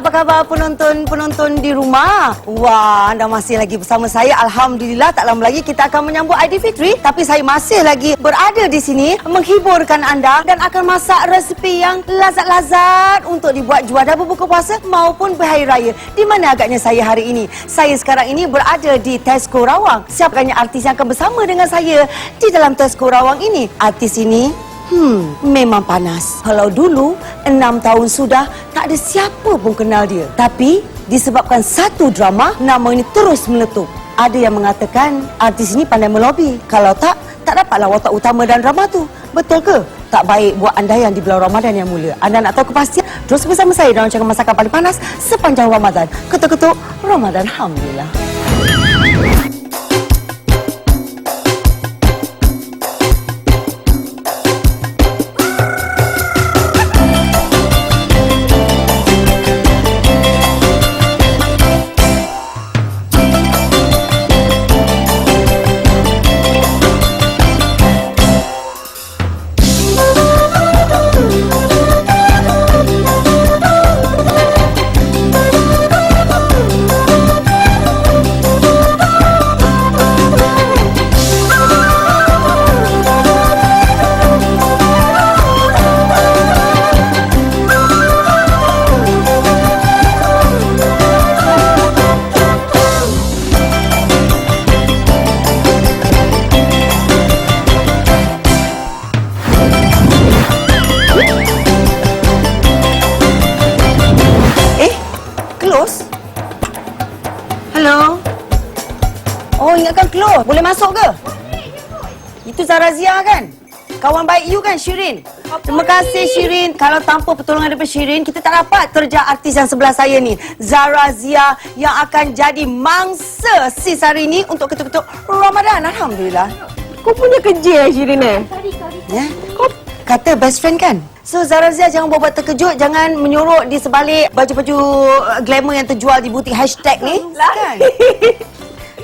apa khabar penonton-penonton di rumah? Wah, anda masih lagi bersama saya. Alhamdulillah, tak lama lagi kita akan menyambut Aidilfitri. Tapi saya masih lagi berada di sini menghiburkan anda dan akan masak resipi yang lazat-lazat untuk dibuat juadah berbuka puasa maupun berhari raya. Di mana agaknya saya hari ini? Saya sekarang ini berada di Tesco Rawang. Siapakah artis yang akan bersama dengan saya di dalam Tesco Rawang ini? Artis ini Hmm, memang panas. Kalau dulu, enam tahun sudah, tak ada siapa pun kenal dia. Tapi, disebabkan satu drama, nama ini terus meletup. Ada yang mengatakan artis ini pandai melobi. Kalau tak, tak dapatlah watak utama dalam drama tu. Betul ke? Tak baik buat anda yang di bulan Ramadan yang mulia. Anda nak tahu kepastian? Terus bersama saya dalam rancangan masakan paling panas sepanjang Ramadan. Ketuk-ketuk Ramadan. Alhamdulillah. Boleh masuk ke? Itu Zarazia kan? Kawan baik you kan, Shirin? Terima kasih, Shirin. Kalau tanpa pertolongan daripada Shirin, kita tak dapat terja artis yang sebelah saya ni. Zarazia yang akan jadi mangsa sis hari ni untuk ketuk-ketuk Ramadan. Alhamdulillah. Kau punya kerja eh Shirin eh? Ya? Kau kata best friend kan? So Zarazia jangan buat-buat terkejut, jangan menyorok di sebalik baju-baju uh, glamour yang terjual di butik hashtag ni. Kan?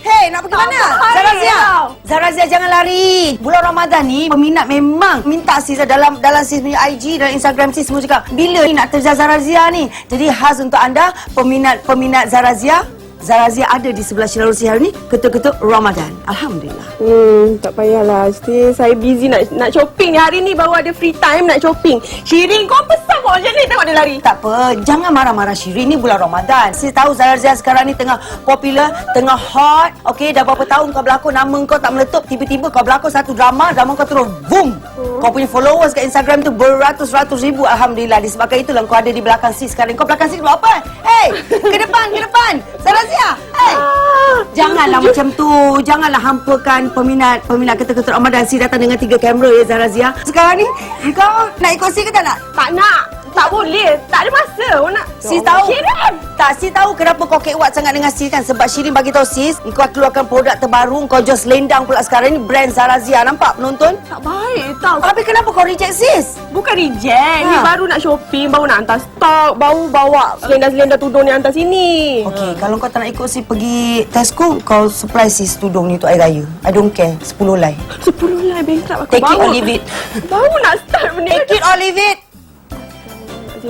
Hey, nak pergi mana? lari Zarazia. tau. Zarazia jangan lari. Bulan Ramadan ni peminat memang minta sis dalam dalam sis punya IG dan Instagram sis semua cakap, bila ni nak terja Zarazia ni? Jadi khas untuk anda peminat-peminat Zarazia, Zarazia ada di sebelah Sheila Rusi hari ni ketuk-ketuk Ramadan. Alhamdulillah. Hmm, tak payahlah. Still, saya busy nak nak shopping ni. Hari ni baru ada free time nak shopping. Shirin, kau besar kau macam ni tengok dia lari. Tak apa, jangan marah-marah Shirin ni bulan Ramadan. Saya tahu Zarazia sekarang ni tengah popular, tengah hot. Okey, dah berapa tahun kau berlakon nama kau tak meletup, tiba-tiba kau berlakon satu drama, drama kau terus boom. Kau punya followers kat Instagram tu beratus-ratus ribu alhamdulillah. Disebabkan itulah kau ada di belakang sis sekarang. Kau belakang sis buat apa? Hey, ke depan, ke depan. Zarazia, hey. Ah, Janganlah macam tu. Janganlah hampakan peminat peminat ketuk-ketuk Ramadan. Si datang dengan tiga kamera ya Zarazia. Sekarang ni kau nak ikut si ke tak nak? Tak nak. Tak boleh. Tak ada masa. Kau nak. Sis tahu Shirin. Tak, Sis tahu kenapa kau kekuat sangat dengan Sis kan? Sebab Shirin bagi tahu Sis, kau keluarkan produk terbaru, kau just lendang pula sekarang ni brand Zarazia. Nampak penonton? Tak baik tau. Tapi kenapa kau reject Sis? Bukan reject. Ni Ha. baru nak shopping. Baru nak hantar stok. Baru bawa selendang-selendang tudung ni hantar sini. Okey, kalau kau tak nak ikut Sis pergi Tesco, kau supply Sis tudung ni untuk air raya. I don't care. 10 lay. Sepuluh lah bankrupt aku. Take it baru, or leave it. Baru nak start benda. Take it or leave it.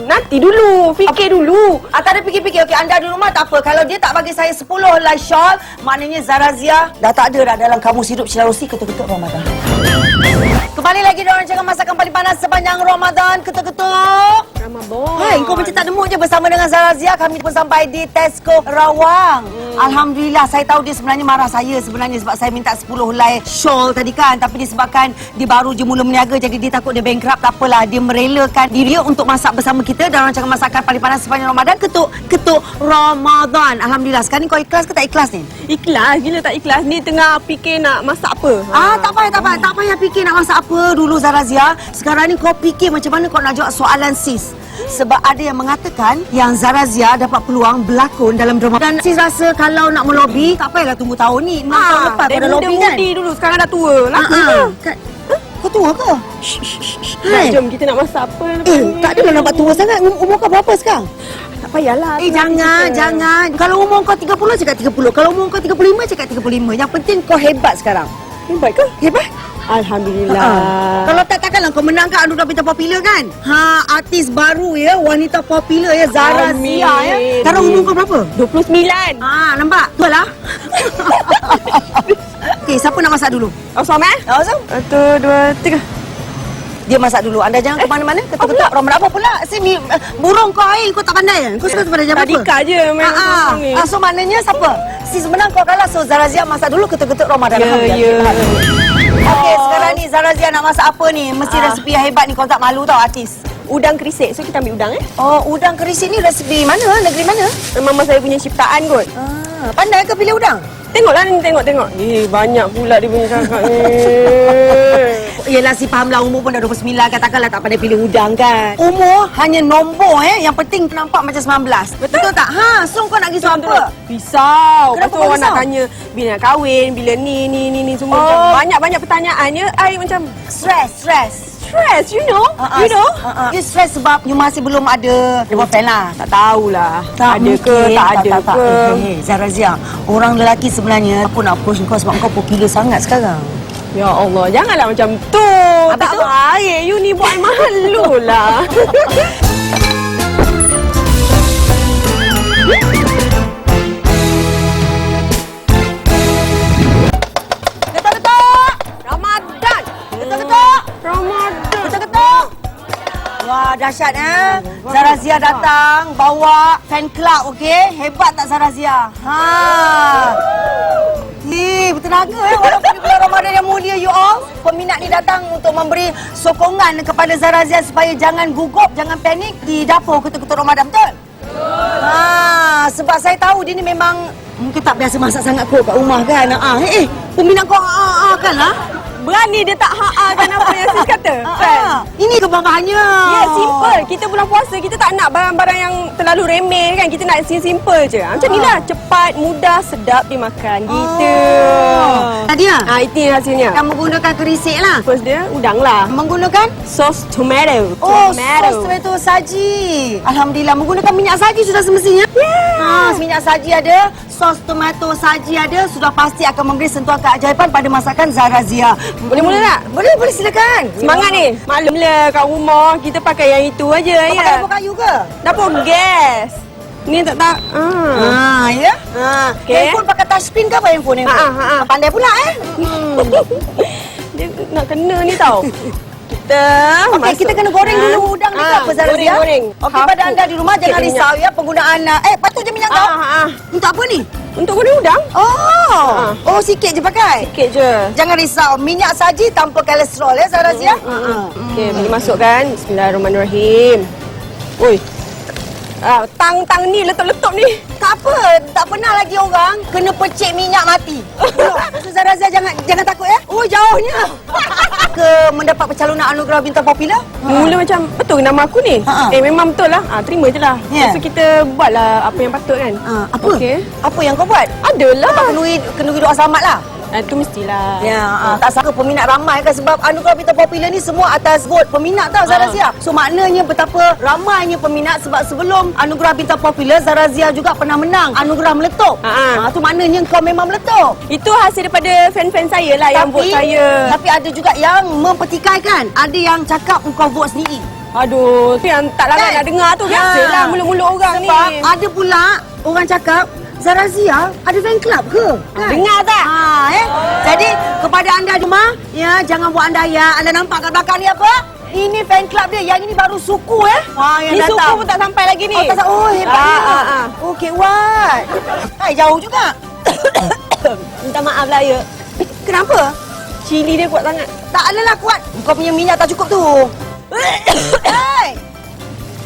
Nanti dulu. Fikir dulu. Ah, tak ada fikir-fikir. Okey, anda di rumah tak apa. Kalau dia tak bagi saya 10 helai shawl, maknanya Zarazia dah tak ada dah dalam kamus hidup Sheila Rosi ketuk-ketuk Ramadan. Kembali lagi dalam rancangan masakan paling panas sepanjang Ramadan. Ketuk-ketuk. Ramadan. Hai, kau macam tak demuk je bersama dengan Zarazia. Kami pun sampai di Tesco Rawang. Hmm. Alhamdulillah, saya tahu dia sebenarnya marah saya sebenarnya sebab saya minta 10 helai shawl tadi kan. Tapi disebabkan dia baru je mula meniaga jadi dia takut dia bankrupt. Tak apalah, dia merelakan diri untuk masak bersama kita dalam rancangan masakan paling panas sepanjang Ramadan. Ketuk, ketuk Ramadan. Alhamdulillah. Sekarang ni kau ikhlas ke tak ikhlas ni? Ikhlas, gila tak ikhlas. Ni tengah fikir nak masak apa. Ah, tak payah, tak payah. Tak payah fikir nak masak apa dulu Zarazia. Sekarang ni kau fikir macam mana kau nak jawab soalan sis. Sebab ada yang mengatakan yang Zarazia dapat peluang berlakon dalam drama. Dan sis rasa kalau nak melobi, tak payahlah tunggu tahun ni. 6 tahun lepas kau dah lobby kan? Mudi dulu, sekarang dah tua. Ah, ah. Kan- Huh? Kau tua ke? Hai. Hai. Jom kita nak masak apa lepas Eh, ni. tak adalah nampak tua sangat. Um- Umur kau berapa sekarang? Tak payahlah. Eh, jangan, kita- jangan. Kalau umur kau 30, cakap 30. Kalau umur kau 35, cakap 35. Yang penting kau hebat sekarang. Hebat ke? Hebat? Alhamdulillah. Ah. Kalau tak takkanlah kau menang kan Anugerah Bintang Popular kan? Ha, artis baru ya, wanita popular ya, Zara Amin. Zia ya. Sekarang umur kau berapa? 29. Ah, nampak? Betul lah. Okey, siapa nak masak dulu? Awesome eh? Azam? Satu, dua, tiga. Dia masak dulu. Anda jangan ke mana-mana. Ketuk-ketuk. Orang apa pula? Sini, eh, burung kau air kau tak pandai. Kau suka pada jam apa? Tadika je main Ah, ah. ni. ah, so maknanya siapa? Si sebenarnya kau kalah. So Zara Zia masak dulu ketuk-ketuk Ramadan. Ya, ya. Okey, sekarang ni Zara Zia nak masak apa ni? Mesti Ah. resipi yang hebat ni. Kau tak malu tau artis. Udang kerisik. So kita ambil udang eh. Oh, udang keris ni resipi mana? Negeri mana? Masa saya punya ciptaan kot. Ah, pandai ke pilih udang? Tengoklah ni, tengok-tengok. Eh, banyak pula dia punya cakap ni. Yelah si fahamlah umur pun dah 29 kan takkanlah tak pandai pilih udang kan. Umur hanya nombor eh. Yang penting nampak macam 19. Betul, Betul tak? Ha, so kau nak risau apa? Risau. Kenapa Lepas tu kau orang nak tanya bila nak kahwin, bila ni, ni, ni, ni semua. Oh. Banyak-banyak pertanyaannya. I macam Stress, stress. stress, you know? Ah, you know? ah. You stress sebab you masih belum ada boyfriend lah. Tak tahulah. Tak ada ke, tak ada tak, ke. Tak. Eh, eh, Zara Zia, orang lelaki sebenarnya aku nak approach kau sebab kau popular sangat sekarang. Ya Allah, janganlah macam tu. Habis tak tu? baik. You ni buat malu lah. Ketuk-ketuk! Ramadan. Ketuk-ketuk! Ramadan. Ketuk-ketuk! Wah, dahsyat eh. Zara Zia datang bawa fan club, okey? Hebat tak Zara Zia? Ha. Ni, bertenaga eh. Walaupun di Ramadan yang mulia, you all. Peminat ni datang untuk memberi sokongan kepada Zara Zia supaya jangan gugup, jangan panik di dapur ketuk-ketuk Ramadan, betul? Ha, sebab saya tahu dia ni memang mungkin tak biasa masak sangat kot kat rumah kan. Ah, eh, eh, peminat kau ah, ah kan lah. Berani dia tak ha-akan apa yang sis kata. Kan? Ini kebanggaannya. Ya, simple. Kita bulan puasa, kita tak nak barang-barang yang terlalu remeh kan. Kita nak simple je. Macam ni lah. Cepat, mudah, sedap dimakan. Gitu. Oh. Nadia, Ah, itu hasilnya. yang menggunakan kerisik lah. First dia, udang lah. Menggunakan? Sos tomato. Oh, tomato. sos tomato saji. Alhamdulillah, menggunakan minyak saji sudah semestinya. Yeah. Ha, minyak saji ada, sos tomato saji ada, sudah pasti akan memberi sentuhan keajaiban pada masakan Zara Zia. Boleh mula tak? Boleh, boleh silakan. Semangat ni. Maklumlah kat rumah kita pakai yang itu aja Kau ya. pakai dapur kayu ke? Dapur gas. Ni tak tak. Ah. Ha, ya. Ha, Okey. handphone pakai touchscreen ke apa handphone? handphone? Ha, ha, ha. Pandai pula eh. Dia nak kena ni tau. Kita Okey, masuk- kita kena goreng Ah. dulu udang ni ke Ah, apa Zara goreng, goreng. Okey, pada anda di rumah jangan Sikit risau ya penggunaan ah, eh patut je minyak kau. Ah, ah, ah. Untuk apa ni? Untuk goreng udang? Oh. Ah. Oh, sikit je pakai. Sikit je. Jangan risau, minyak saji tanpa kolesterol ya Zara Zia. Ah, Okey, boleh masukkan. Bismillahirrahmanirrahim. Oi. Ah, tang-tang ni letup-letup ni. Tak apa, tak pernah lagi orang kena pecik minyak mati. So, Zara Zia jangan jangan takut ya. Oh, jauhnya. Ke mendapat pencalonan anugerah bintang popular? Mula macam betul nama aku ni? Ha, ha. Eh memang betul lah. Ah terima je lah. Ya. So kita buatlah apa yang patut kan. Ha, apa? Okey. Apa yang kau buat? Adalah. Kau kenui kenui doa selamat lah. Ah, tu mestilah. Ya, ah, tak sangka peminat ramai kan sebab anugerah bintang popular ni semua atas vote peminat tau Zara Ah. Zia. So maknanya betapa ramainya peminat sebab sebelum anugerah bintang popular Zara Zia juga pernah menang anugerah meletup. Ah, ah. Ah, tu maknanya kau memang meletup. Itu hasil daripada fan-fan saya lah yang vote saya. tapi ada juga yang mempertikaikan. Ada yang cakap kau vote sendiri. Aduh, tu yang tak larat Kan? nak dengar tu biasalah Ya. mulut-mulut orang Sebab ni. ada pula orang cakap Zara Zia ada fan club ke? Kan? Dengar tak? Ha, eh? Jadi kepada anda di rumah, ya jangan buat anda ya. Anda nampak kat belakang ni apa? Ini fan club dia. Yang ini baru suku eh. Wah, yang Ni datang. suku pun tak sampai lagi ni. Oh, tak oh hebatnya. Ah, ah, ah. Okey, what? Hai, jauh juga. Minta maaf lah ya. Kenapa? Cili dia kuat sangat. Tak adalah kuat. Kau punya minyak tak cukup tu. Hai.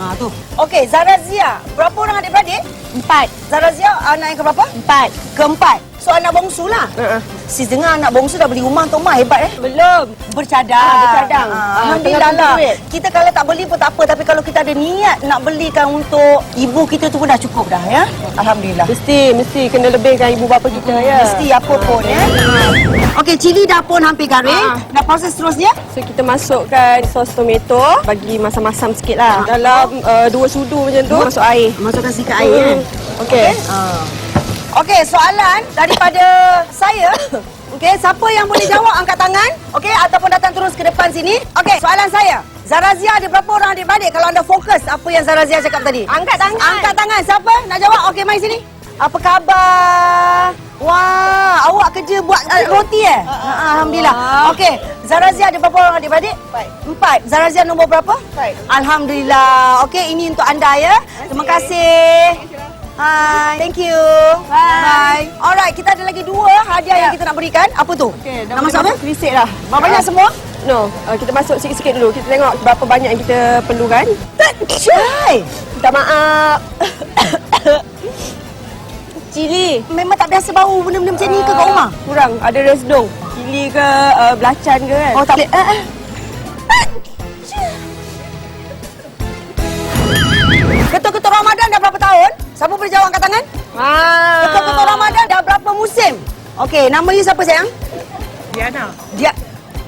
Ha, tu. Okey, Zara Zia. Berapa orang adik-beradik? Empat. Zara Zia anak yang keberapa? Empat. Keempat. So anak bongsu lah. Uh-uh. Sis dengar anak bongsu dah beli rumah untuk mak hebat eh. Belum. Bercadang. Ah, bercadang. Ah, Ah, Alhamdulillah lah. Kita kalau tak beli pun tak apa. Tapi kalau kita ada niat nak belikan untuk ibu kita tu pun dah cukup dah ya. Alhamdulillah. Mesti, mesti kena lebihkan ibu bapa kita ya. Mesti apa pun ya. Okey, cili dah pun hampir garing. Ah. Nak proses seterusnya. So kita masukkan sos tomato bagi masam-masam sikit lah. Dalam uh, dua sudu macam tu masuk air. Masukkan sikit air kan. Okey. Ah. Okey, soalan daripada saya Okey, siapa yang boleh jawab angkat tangan? Okey, ataupun datang terus ke depan sini. Okey, soalan saya. Zarazia ada berapa orang adik-beradik kalau anda fokus apa yang Zarazia cakap tadi? Angkat tangan. Angkat tangan. Siapa nak jawab? Okey, mari sini. Apa khabar? Wah, awak kerja buat uh, roti eh? Ha, Alhamdulillah. Okey, Zarazia ada berapa orang adik-beradik? Empat. Empat. Zarazia nombor berapa? Empat. Alhamdulillah. Okey, ini untuk anda ya. Terima kasih. Hai. Thank you. Bye. Alright, kita ada lagi dua hadiah yang kita nak berikan. Apa tu? Okey, Nak masuk apa? Krisit lah. Berapa banyak semua? No, uh, kita masuk sikit-sikit dulu. Kita tengok berapa banyak yang kita perlukan. Hai. Minta maaf. Cili. Memang tak biasa bau benda-benda macam ni ke kat rumah? Kurang. Ada resdung. Cili ke, uh, belacan ke kan? Oh, tak boleh. Eh, eh. Ketua-ketua Ramadan dah berapa tahun? Siapa boleh jawab angkat tangan? Ah. Ketua-ketua Ramadan dah berapa musim? Okey, nama you siapa sayang? Diana. Dia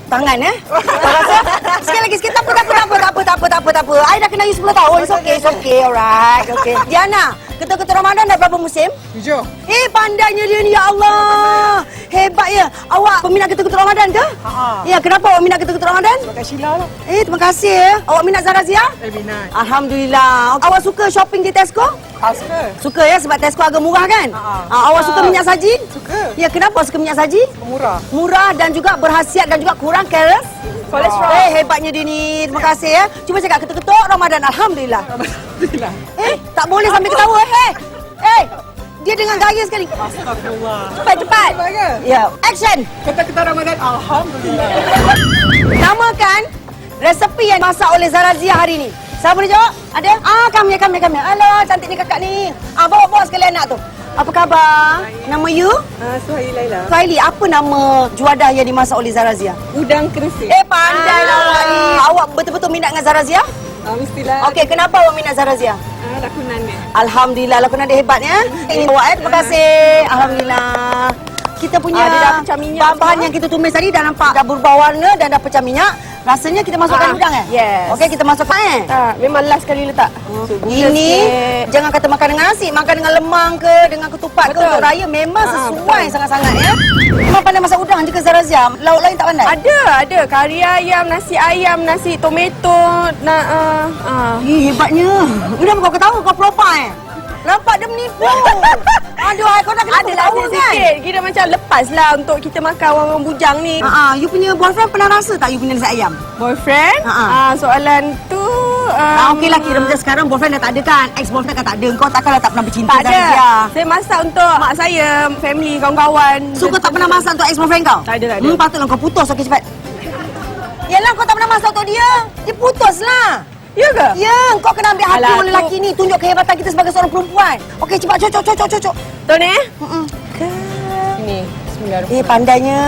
tangan eh. Tak rasa? Sekali lagi sikit tak apa tak apa tak apa tak apa tak apa tak apa tak apa. I dah kenal you 10 tahun. It's okay, it's okay. Alright. Okay. Diana, ketua-ketua Ramadan dah berapa musim? Tujuh. Eh, pandainya dia ni ya Allah. Hebat ya. Awak peminat ketua-ketua Ramadan ke? Ha. Ya, kenapa awak minat ketua-ketua Ramadan? Pakai Sheila lah. Eh, terima kasih ya. Awak minat Zarazia? Eh, minat. Alhamdulillah. Awak suka shopping di Tesco? Aska. Suka ya sebab Tesco agak murah kan? Ha. Ah, awak suka minyak saji? Suka. Ya, kenapa suka minyak saji? Murah. Murah dan juga berhasiat dan juga kurang keras. Kolesterol. Eh, hebatnya dia ni. Terima kasih ya. Cuba cakap ketuk-ketuk Ramadan. Alhamdulillah. Alhamdulillah. Eh, tak boleh sambil ketawa. Eh, eh. Dia dengan gaya sekali. Astagfirullah. Cepat, cepat. Ya, action. Kata-kata Ramadan. Alhamdulillah. Namakan resepi yang masak oleh Zarazia hari ni. Siapa boleh jawab? Ada? Ah, kami, kami, kami. Alah, cantik ni kakak ni. Ah, bawa-bawa sekali anak tu. Apa khabar? Nama you? Uh, Suhaili Laila. Kylie, apa nama juadah yang dimasak oleh Zarazia? Udang kerisik. Eh, pandai lah awak ni. Awak betul-betul minat dengan Zarazia? Uh, mestilah. Okey, kenapa awak minat Zarazia? Uh, lakonan dia. Alhamdulillah, lakonan dia hebat ya. Ini awak eh, terima kasih. Alhamdulillah. Kita punya dah pecah minyak bahan-bahan yang kita tumis tadi dah nampak dah berubah warna dan dah pecah minyak. Rasanya kita masukkan Ah, udang eh? yes. Okey, kita masukkan eh. Tak, memang last kali letak. So, gula Ini sikit. jangan kata makan dengan nasi, makan dengan lemang ke, dengan ketupat ke Betul. untuk raya memang Ah, sesuai sangat-sangat ya. Memang pandai masak udang je ke Zarazia? Lauk lain tak pandai? Ada, ada. Kari ayam, nasi ayam, nasi tomato. Na, uh, uh. Eh, hebatnya. Udah kau ketawa kau propa eh. Nampak dia menipu. Aduh, kau dah kena Ada tahu rasa sikit. Kira macam lepas lah untuk kita makan orang-orang bujang ni. Ha ah, you punya boyfriend pernah rasa tak you punya nasi ayam? Boyfriend? Ha. Ah, soalan tu... Um, Ah, okey lah kira macam sekarang boyfriend dah tak ada kan? Ex boyfriend kan tak ada. Kau takkanlah tak pernah bercinta Tak ada. Zarazia. Saya masak untuk mak saya, family, kawan-kawan. So kau tak pernah masak untuk ex boyfriend kau? Tak ada, tak ada. Hmm, patutlah kau putus okey cepat. Yalah kau tak pernah masak untuk dia. Dia putuslah. Ya ke? Ya, kau kena ambil hati Alah, orang lelaki ni. Tunjuk kehebatan kita sebagai seorang perempuan. Okey, cepat cocok cocok cocok. Tuan eh? Mm-mm. Ini. Bismillahirrahmanirrahim. Eh, pandainya.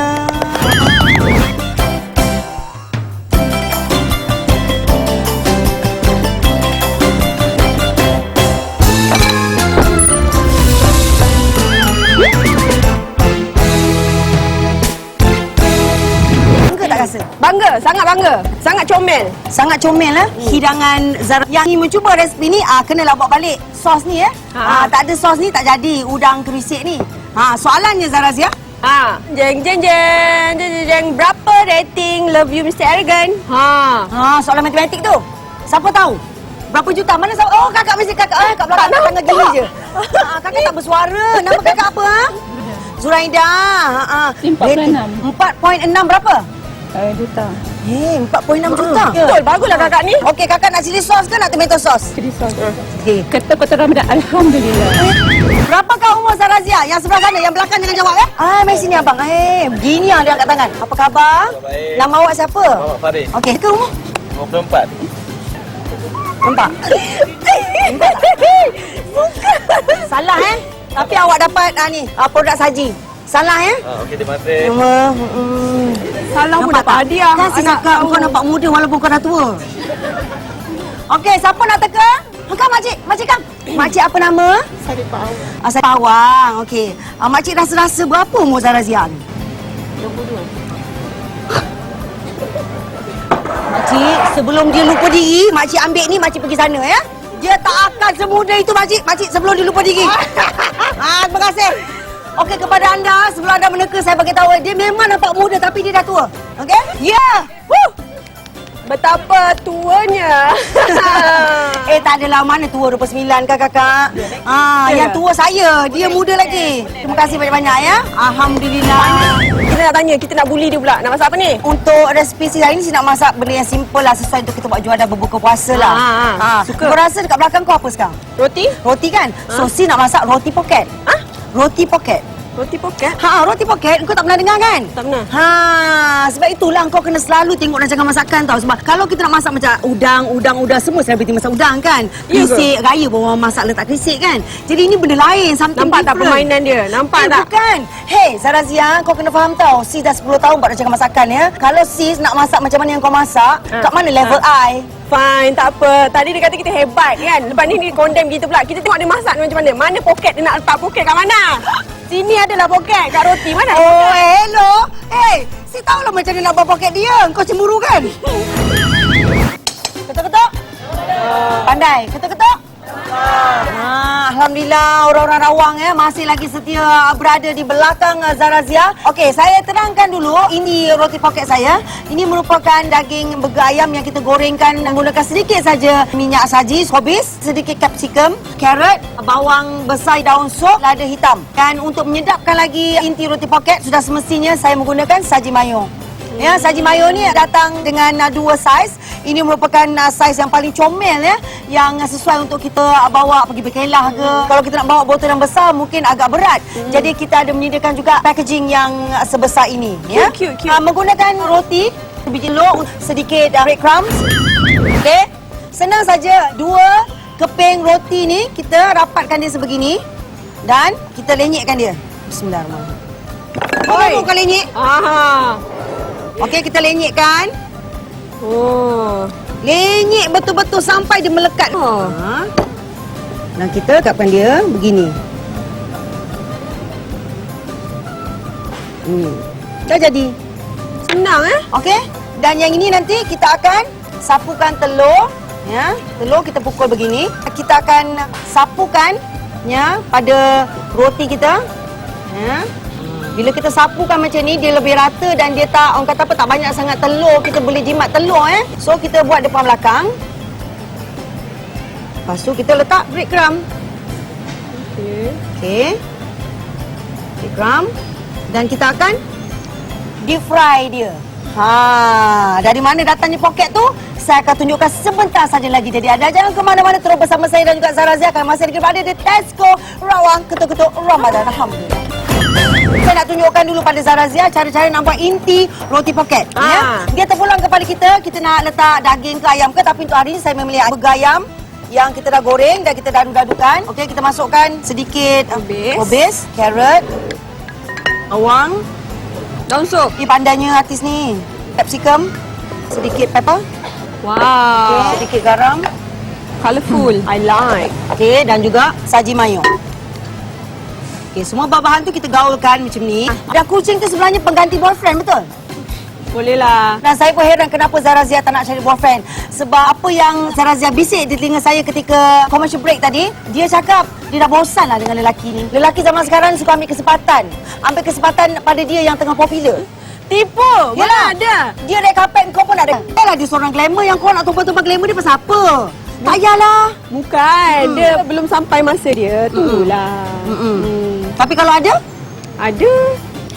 Bangga, sangat bangga. Sangat comel. Sangat comel lah hidangan Zara. Yang ingin mencuba resipi ni ah kenalah buat balik sos ni ya. Ha. Ah tak ada sos ni tak jadi udang kerisik ni. Ha soalannya Zarazia. Ha, jeng jeng jeng jeng jeng, jeng. Berapa rating Love You Mr. Arrogant? Ha. Ha soalan matematik tu. Siapa tahu? Berapa juta? Mana siapa? Oh kakak mesti kakak eh kat belakang kakak tengah gini je. Ha, kakak tak bersuara. Nama kakak apa ha? Zuraida. Ha ha. 4.6. 4.6 berapa? Uh, juta. Eh 4.6 juta. Betul, baguslah kakak ni. Okey kakak nak chili sauce ke nak tomato sauce? Jadi sos. Okey. Kata kota Ramadan. Alhamdulillah. Berapakah umur Zarazia? Yang sebelah sana, yang belakang jangan jawab ya. Ah, mari sini abang. Eh, begini ah dia angkat tangan. Apa khabar? Baik. Nama awak siapa? Muhammad Farid. Okey, ke umur? 24. Nampak? Nampak tak? Salah eh. Tapi awak dapat ah, ni, ah, produk saji. Salah eh. Ah, okey, terima kasih. Nama, mm, Salah pun nampak dapat hadiah. Kan kakak tahu. kau nampak muda walaupun kau dah tua. Okey, siapa nak teka? Kau makcik, makcik kang. Makcik apa nama? Sari Pau. Asal Pawang, okey. Ah, makcik rasa-rasa berapa umur Zarazia ni? 22. Makcik, sebelum dia lupa diri, makcik ambil ni, makcik pergi sana ya. Dia tak akan semudah itu makcik. Makcik sebelum dia lupa diri. ah, terima kasih. Okey, kepada anda, sebelum anda meneka, saya bagi tahu dia memang nampak muda tapi dia dah tua. Okey? Ya! Yeah. Woo! Betapa tuanya. Eh tak adalah mana tua 29 kan kakak Ah, Ya. Yang tua saya Dia muda lagi Terima kasih banyak-banyak ya Alhamdulillah kita nak tanya, kita nak bully dia pula. Nak masak apa ni? Untuk resipi saya hari ni Saya nak masak benda yang simple lah Sesuai untuk kita buat juadah berbuka puasa lah Ah, ah, ah. Suka. Kau rasa dekat belakang kau apa sekarang? Roti? Roti kan? So si nak masak roti poket Ah? Roti poket Roti poket? Ha, roti poket kau tak pernah dengar kan? Tak pernah. Ha, sebab itulah kau kena selalu tengok rancangan masakan tau. Sebab kalau kita nak masak macam udang, udang, udang semua selebriti masak udang kan. Ya ke? Krisik, raya pun orang masak letak krisik kan. Jadi ini benda lain, something Nampak tak different. permainan dia? Nampak eh, tak? bukan. Hey, Sarazia, kau kena faham tau. Sis dah 10 tahun buat rancangan masakan ya. Kalau sis nak masak macam mana yang kau masak, Ha. kat mana level I? Fine, tak apa. Tadi dia kata kita hebat kan. Lepas ni dia condemn kita pula. Kita tengok dia masak macam mana. Mana poket dia nak letak poket kat mana? Sini adalah poket kat roti. Mana ada Oh, poket? hello. Hey, si tahulah macam mana nak buat poket dia. Kau cemburu kan? Ketuk-ketuk. Pandai. Ketuk-ketuk. Ah, Alhamdulillah orang-orang rawang ya masih lagi setia berada di belakang uh, Zarazia. Okey, saya terangkan dulu ini roti poket saya. Ini merupakan daging burger ayam yang kita gorengkan menggunakan sedikit saja minyak saji, sobis, sedikit capsicum, carrot, bawang besar daun sop, lada hitam. Dan untuk menyedapkan lagi inti roti poket sudah semestinya saya menggunakan saji mayo. Ya, saji mayo ni datang dengan uh, dua saiz. Ini merupakan uh, saiz yang paling comel ya, yang sesuai untuk kita uh, bawa pergi berkelah ke. Kalau kita nak bawa botol yang besar mungkin agak berat. Jadi kita ada menyediakan juga packaging yang uh, sebesar ini ya. Cute, cute, cute. Uh, menggunakan roti, biji lo, sedikit uh, breadcrumbs. Okey. Senang saja dua keping roti ni kita rapatkan dia sebegini dan kita lenyekkan dia. Bismillahirrahmanirrahim. Kau Oi. kau lenyek? Aha. Okey, kita lenyekkan. Oh. Lenyek betul-betul sampai dia melekat. Oh. Ha. Dan kita lekatkan dia begini. Hmm. Dah jadi. Senang eh? Okey? Dan yang ini nanti kita akan sapukan telur. Ya, telur kita pukul begini. Kita akan sapukan ya pada roti kita. Ya. Bila kita sapukan macam ni dia lebih rata dan dia tak orang kata apa tak banyak sangat telur kita boleh jimat telur eh. So kita buat depan belakang. Lepas tu kita letak breadcrumb. Okay. Okey. Breadcrumb dan kita akan deep fry dia. Ha, dari mana datangnya poket tu? Saya akan tunjukkan sebentar saja lagi. Jadi anda jangan ke mana-mana terus bersama saya dan juga Zarazia akan masih lagi berada di Tesco Rawang Ketuk-Ketuk Ramadan. Alhamdulillah. Saya nak tunjukkan dulu pada Zarazia cara-cara nak buat inti roti poket. Ah. Ya. Dia terpulang kepada kita, kita nak letak daging ke ayam ke tapi untuk hari ini saya memilih burger ayam yang kita dah goreng dan kita dah adu-adukan. Okey, kita masukkan sedikit uh, Obis. obis, carrot, bawang, Daun sup. Ni pandainya artis ni. Capsicum, sedikit pepper, Wow. okay, sedikit garam, Colourful. I like. okey dan juga saji mayo. Okey, semua bahan-bahan tu kita gaulkan macam ni. Dan kucing tu sebenarnya pengganti boyfriend, betul? Boleh lah. Dan saya pun heran kenapa Zarazia tak nak cari boyfriend. Sebab apa yang Zarazia bisik di telinga saya ketika commercial break tadi, dia cakap dia dah bosan lah dengan lelaki ni. Lelaki zaman sekarang suka ambil kesempatan. Ambil kesempatan pada dia yang tengah popular. Tipu. Mana Yalah. ada? Dia red carpet kau pun ada. Yalah dia seorang glamour yang kau nak tumpah-tumpah glamour dia pasal apa? Tak payahlah. Bukan. Dia belum sampai masa dia. Tunggulah. Mm-mm. Hmm. Tapi kalau ada, Ada.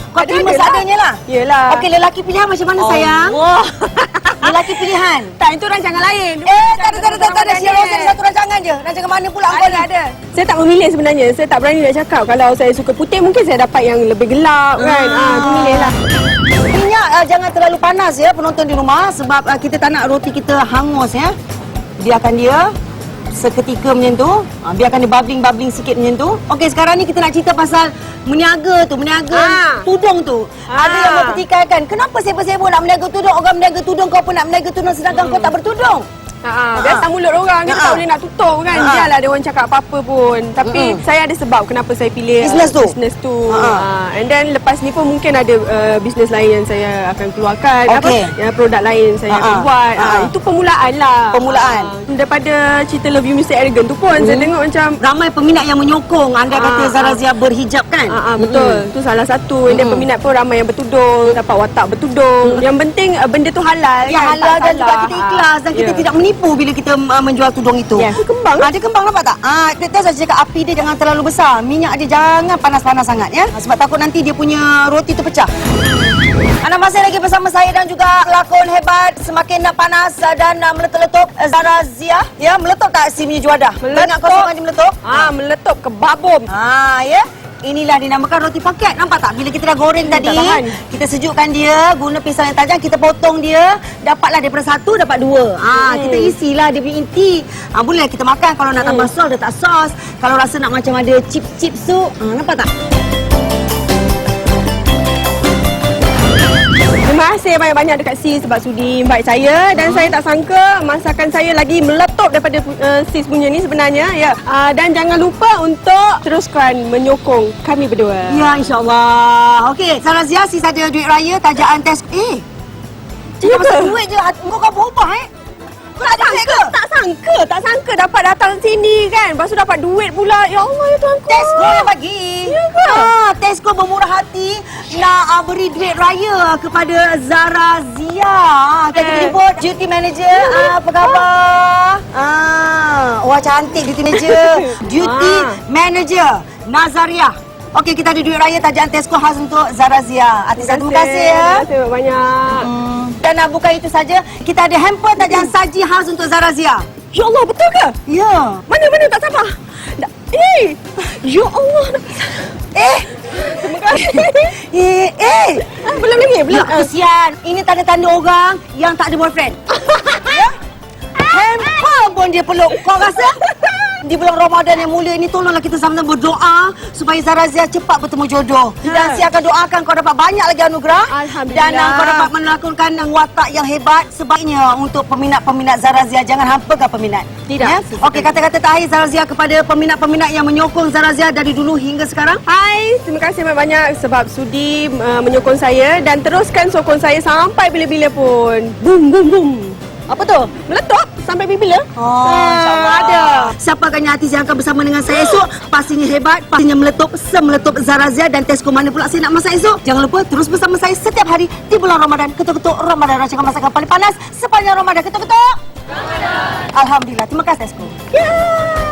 kau Ada, terima ada seadanya lah. Yelah. Okey, lelaki pilihan macam mana sayang? Wah. Lelaki pilihan. tak, itu rancangan lain. Eh, tak ada, tak ada, tak ada. Siapa ni. ada satu rancangan je. Rancangan mana pula kau ni? ada. Saya tak memilih sebenarnya. Saya tak berani nak cakap. Kalau saya suka putih, mungkin saya dapat yang lebih gelap kan. Ah, memilih lah. Minyak uh, jangan terlalu panas ya penonton di rumah sebab uh, kita tak nak roti kita hangus ya. Biarkan dia seketika macam tu. Uh, biarkan dia bubbling-bubbling sikit macam tu. Okey, sekarang ni kita nak cerita pasal meniaga tu, meniaga Ah. tudung tu. Ah. Ada yang berpetikaikan, kenapa sibuk-sibuk nak meniaga tudung? Orang meniaga tudung, kau pun nak meniaga tudung sedangkan kau tak bertudung. Ha, biasa mulut orang kita Ha. tak boleh nak tutup kan. Ha. Biarlah ada orang cakap apa-apa pun. Tapi Mm-mm. saya ada sebab kenapa saya pilih Business uh, tu? Business tu. Ha. Ha. And then lepas ni pun mungkin ada uh, bisnes lain yang saya akan keluarkan. Okey. Apa? Ya, produk lain saya Ha. akan buat. Ha. Ha. Itu permulaan lah. Permulaan. Ha. Daripada cerita Love You Mr. Arrogant tu pun saya tengok macam Ramai peminat yang menyokong anda kata Ah, Zara. Zia berhijab kan? Ah, ah, betul. Tu salah satu. And then Mm-mm. peminat pun ramai yang bertudung, dapat watak bertudung. Yang penting uh, benda tu halal Yang kan. halal dan juga kita ikhlas dan kita Ya. tidak menipu bila kita uh, menjual tudung itu. Ya, dia kembang. Ah, dia kembang nampak tak? Ah, kita saya cakap api dia jangan terlalu besar. Minyak dia jangan panas-panas sangat ya. Sebab takut nanti dia punya roti tu pecah. Anda masih lagi bersama saya dan juga pelakon hebat semakin nak panas uh, dan uh, meletup-letup uh, Zara Zia. Ya, meletup tak si punya juada? Tengok kosongan dia meletup. Ah, meletup ke babum. Ha ya. Inilah dinamakan roti paket. Nampak tak? Bila kita dah goreng Hmm, tadi, kita sejukkan dia, guna pisau yang tajam, kita potong dia, dapatlah daripada satu dapat dua. Ha, Hmm. kita isilah dia punya inti. Ha, boleh kita makan kalau nak tambah sos, dia tak sos. Kalau rasa nak macam ada chips-chips tu, ha, nampak tak? Terima kasih banyak-banyak dekat Sis sebab sudi invite saya dan saya tak sangka masakan saya lagi meletup daripada uh, Sis punya ni sebenarnya ya. Uh, dan jangan lupa untuk teruskan menyokong kami berdua. Ya, insyaAllah. Okey, Zara Zia, sis ada duit raya, tajaan test. Eh, Ya cakap pasal duit je, hati- kau kau berubah eh? Kau duit ke? Tak sangka, tak sangka dapat datang sini kan. Lepas tu dapat duit pula. Ya Allah ya Tuhanku. Tesco yang bagi. Ya ke? Ah, Tesco bermurah hati nak uh, beri duit raya kepada Zara Zia. Ah, Kita Eh. jemput duty manager. Ah, apa khabar? Ah, wah cantik duty manager. duty Ah. manager Nazaria. Okey, kita ada duit raya tajaan Tesco khas untuk Zara Zia. Artis terima kasih ya. Terima kasih banyak. Hmm. Dan bukan itu saja, kita ada hamper tajaan saji khas untuk Zara Zia. Ya Allah, betul ke? Ya. Mana-mana tak sabar. Da- Eh, ya Allah. Eh, Terima kasih. eh, eh. Ah, belum lagi, belum. Ya, kesian. Ini tanda-tanda orang yang tak ada boyfriend. ya? Hamper pun dia peluk. Kau rasa? Di bulan Ramadan yang mulia ini tolonglah kita sama-sama berdoa supaya Zara Zia cepat bertemu jodoh. Dan Ya. saya akan doakan kau dapat banyak lagi anugerah Alhamdulillah. dan uh, kau dapat melakonkan watak yang hebat sebaiknya untuk peminat-peminat Zara Zia jangan hampakan peminat. Tidak, Ya? Okey, kata-kata terakhir Zara Zia kepada peminat-peminat yang menyokong Zara Zia dari dulu hingga sekarang. Hai, terima kasih banyak-banyak sebab sudi uh, menyokong saya dan teruskan sokong saya sampai bila-bila pun. Boom, boom, boom. Apa tu? Meletup sampai bila-bila. Oh, Ah, insyaAllah. ada. Siapa agaknya artis yang akan bersama dengan saya esok? Pastinya hebat, pastinya meletup, semeletup Zara Zia dan Tesco mana pula saya nak masak esok? Jangan lupa terus bersama saya setiap hari di bulan Ramadan. Ketuk-ketuk Ramadan rancangkan masakan paling panas sepanjang Ramadan. Ketuk-ketuk. Alhamdulillah. Terima kasih Tesco. Yeah.